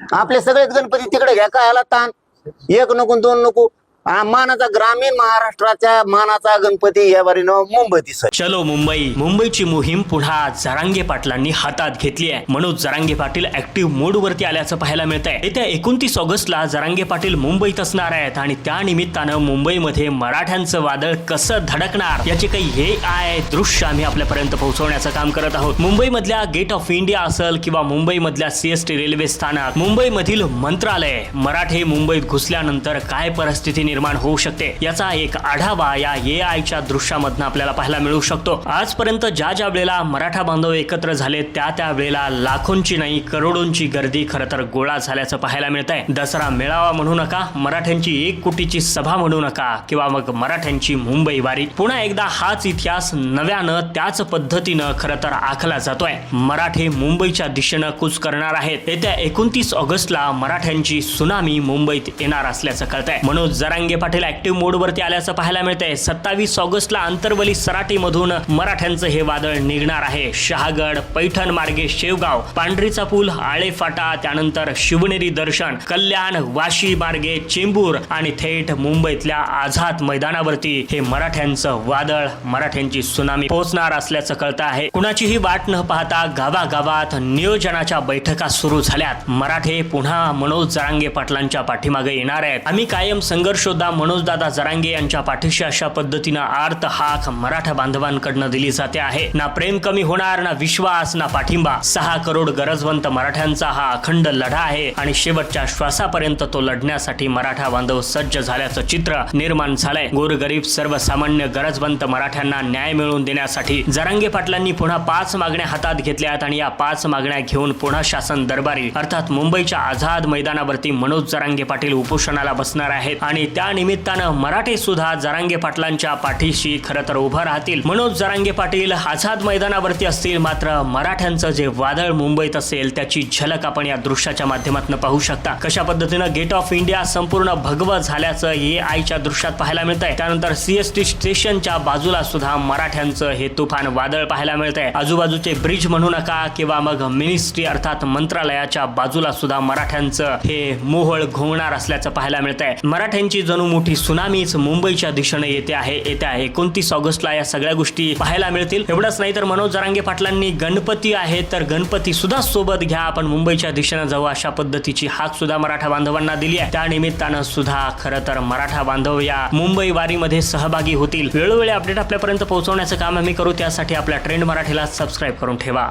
आपले सगळेच गणपती तिकडे घ्या काय ताण? एक नको दोन नको. हा मानाचा ग्रामीण महाराष्ट्राच्या मानाचा गणपती या बारीनं मुंबई दिसत. चलो मुंबई. मुंबईची मोहीम पुन्हा जरांगे पाटलांनी हातात घेतली आहे. मनोज जरांगे पाटील ऍक्टिव्ह मोड वरती आल्याचं पाहायला मिळत आहे येत्या एकोणतीस ऑगस्टला जरांगे पाटील मुंबईत असणार आहेत आणि त्या निमित्तानं मुंबईमध्ये मराठ्यांचं वादळ कसं धडकणार याचे काही हे आय दृश्य आम्ही आपल्यापर्यंत पोहोचवण्याचं काम करत आहोत. मुंबईमधल्या गेट ऑफ इंडिया असेल किंवा मुंबईमधल्या सीएसटी रेल्वे स्थानक मुंबईमधील मंत्रालय मराठे मुंबईत घुसल्यानंतर काय परिस्थिती निर्माण होऊ शकते. याचा एक आढावा या ए आयच्या दृश्यामधनं आपल्याला पाहायला मिळू शकतो. आजपर्यंत ज्या ज्या वेळेला मराठा बांधव एकत्र झाले त्या त्या वेळेला लाखोंची नाही करोडोंची गर्दी खरं तर गोळा झाल्याचं पाहायला मिळत आहे दसरा मेळावा म्हणू नका मराठ्यांची एक कोटीची सभा म्हणू नका किंवा मग मराठ्यांची मुंबई वारी. पुन्हा एकदा हाच इतिहास नव्यानं त्याच पद्धतीनं खरं तर आखला जातोय. मराठे मुंबईच्या दिशेनं कूच करणार आहेत. येत्या एकोणतीस ऑगस्टला मराठ्यांची सुनामी मुंबईत येणार असल्याचं कळतंय. जरा जरांगे पाटील ऍक्टिव्ह मोडवरती आल्याचं पाहायला मिळतंय. सत्तावीस ऑगस्टला अंतरवली सराटीमधून मराठ्यांचं हे वादळ निघणार आहे. शहागड पैठण मार्गे शेवगाव पांढरीचा पूल आळे फाटा त्यानंतर शिवनेरी दर्शन कल्याण वाशी मार्गे चेंबूर आणि थेट मुंबईतल्या आझाद मैदानावरती हे मराठ्यांचं वादळ मराठ्यांची सुनामी पोहोचणार असल्याचं कळतं आहे. कुणाचीही वाट न पाहता गावागावात नियोजनाच्या बैठका सुरू झाल्यात. मराठे पुन्हा मनोज जरांगे पाटलांच्या पाठीमागे येणार आहेत. आम्ही कायम संघर्ष यशोदा मनोजदादा जरांगे यांच्या पाठीशी अशा पद्धतीनं आर्त हाक मराठा बांधवांकडनं दिली जाते आहे. ना प्रेम कमी होणार ना विश्वास ना पाठिंबा. सहा करोड गरजवंत मराठ्यांचा हा अखंड लढा आहे आणि शेवटच्या श्वासापर्यंत तो लढण्यासाठी मराठा बांधव सज्ज झाल्याचं चित्र निर्माण झालंय. गोरगरीब सर्वसामान्य गरजवंत मराठ्यांना न्याय मिळवून देण्यासाठी जरांगे पाटलांनी पुन्हा पाच मागण्या हातात घेतल्यात आणि या पाच मागण्या घेऊन पुन्हा शासन दरबारी अर्थात मुंबईच्या आझाद मैदानावरती मनोज जरांगे पाटील उपोषणाला बसणार आहेत आणि त्या निमित्तानं मराठी सुद्धा जरांगे पाटलांच्या पाठीशी खरं तर उभं राहतील. मनोज जरांगे पाटील आझाद मैदानावरती असतील मात्र मराठ्यांचं जे वादळ मुंबईत असेल त्याची झलक आपण या दृश्याच्या माध्यमातून पाहू शकता. कशा पद्धतीनं गेट ऑफ इंडिया संपूर्ण भगव झाल्याचं ए आईच्या दृश्यात पाहायला मिळत आहे त्यानंतर सीएसटी स्टेशनच्या बाजूला सुद्धा मराठ्यांचं हे तुफान वादळ पाहायला मिळत आहे आजूबाजूचे ब्रिज म्हणू नका किंवा मग मिनिस्ट्री अर्थात मंत्रालयाच्या बाजूला सुद्धा मराठ्यांचं हे मोहळ घोंगणार असल्याचं पाहायला मिळत आहे मराठ्यांची जणू मोठी सुनामीच मुंबईच्या दिशेने येते आहे येत्या एकोणतीस ऑगस्टला या सगळ्या गोष्टी पाहायला मिळतील. एवढंच नाही तर मनोज जरांगे पाटलांनी गणपती आहे तर गणपती सुद्धा सोबत घ्या. आपण मुंबईच्या दिशेनं जाऊ अशा पद्धतीची हाक सुद्धा मराठा बांधवांना दिली आहे. त्या निमित्तानं सुद्धा खरं तर मराठा बांधव या मुंबई वारीमध्ये सहभागी होतील. वेळोवेळी अपडेट आपल्यापर्यंत पोहोचवण्याचं काम आम्ही करू. त्यासाठी आपल्या ट्रेंड मराठीला सबस्क्राईब करून ठेवा.